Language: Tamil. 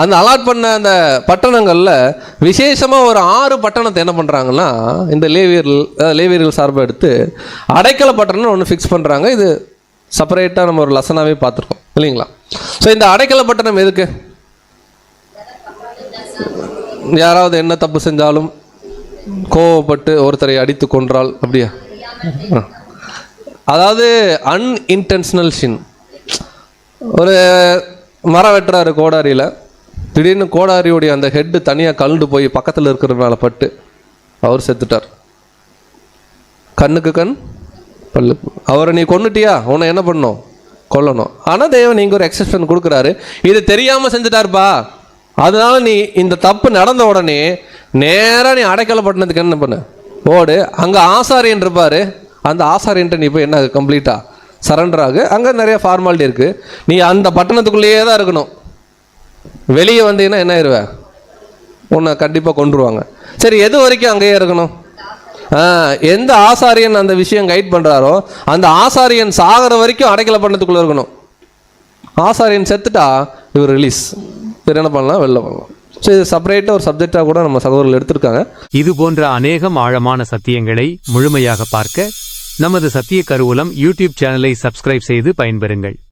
அந்த அலாட் பண்ண அந்த பட்டணங்களில் விசேஷமாக ஒரு ஆறு பட்டணத்தை என்ன பண்ணுறாங்கன்னா இந்த லேவியர்கள் லேவியர்கள் சார்பாக எடுத்து அடைக்கல பட்டணம்னு ஒன்று ஃபிக்ஸ் பண்ணுறாங்க இது செப்பரேட்டாக நம்ம ஒரு லசனாகவே பார்த்துருக்கோம். இல்லைங்களா? ஸோ இந்த அடைக்கல பட்டணம் எதுக்கு? யாராவது என்ன தப்பு செஞ்சாலும் கோவப்பட்டு ஒருத்தரை அடித்து கொன்றால் அப்படியா? ஆ. அதாவது அன்இன்டென்ஷனல் ஷின் ஒரு மரம் வெட்டுறாரு கோடாரியில். திடீர்னு கோடாரியுடைய அந்த ஹெட்டு தனியாக கலண்டு போய் பக்கத்தில் இருக்கிற மேலே பட்டு அவர் செத்துட்டார். கண்ணுக்கு கண் பல்லு. அவரை நீ கொண்டுட்டியா உன்னை என்ன பண்ணும் கொல்லணும். ஆனால் தெய்வம் நீங்கள் ஒரு எக்ஸப்ஷன் கொடுக்குறாரு. இது தெரியாமல் செஞ்சுட்டாருப்பா. அதனால நீ இந்த தப்பு நடந்த உடனே நேராக நீ அடைக்கலப்பட்டினத்துக்கு என்ன பண்ணு? ஓடு. அங்கே ஆசாரியன் இருப்பார். அந்த ஆசாரியன்ட்ட நீ போய் என்ன கம்ப்ளீட்டாக சரண்டர் ஆகு. அங்கே நிறைய ஃபார்மாலிட்டி இருக்குது நீ அந்த பட்டணத்துக்குள்ளேயே தான் இருக்கணும். வெளியே வந்தீங்கன்னா என்ன ஆயிடுவேன் உன்னை கண்டிப்பாக கொண்டுருவாங்க சரி எது வரைக்கும் அங்கேயே இருக்கணும்? எந்த ஆசாரியன் அந்த விஷயம் கைட் பண்ணுறாரோ அந்த ஆசாரியன் சாகிற வரைக்கும் அடைக்கல பண்ணதுக்குள்ளே இருக்கணும். ஆசாரியன் செத்துட்டா இவர் ரிலீஸ் இவர் என்ன பண்ணலாம்? வெளில பண்ணலாம் ஸோ இது செப்பரேட்டாக ஒரு சப்ஜெக்டாக கூட நம்ம சகோதரர்கள் எடுத்திருக்காங்க. இது போன்ற அநேகம் ஆழமான சத்தியங்களை முழுமையாக பார்க்க நமது சத்திய கருவூலம் யூடியூப் சேனலை சப்ஸ்கிரைப் செய்து பயன்பெறுங்கள்.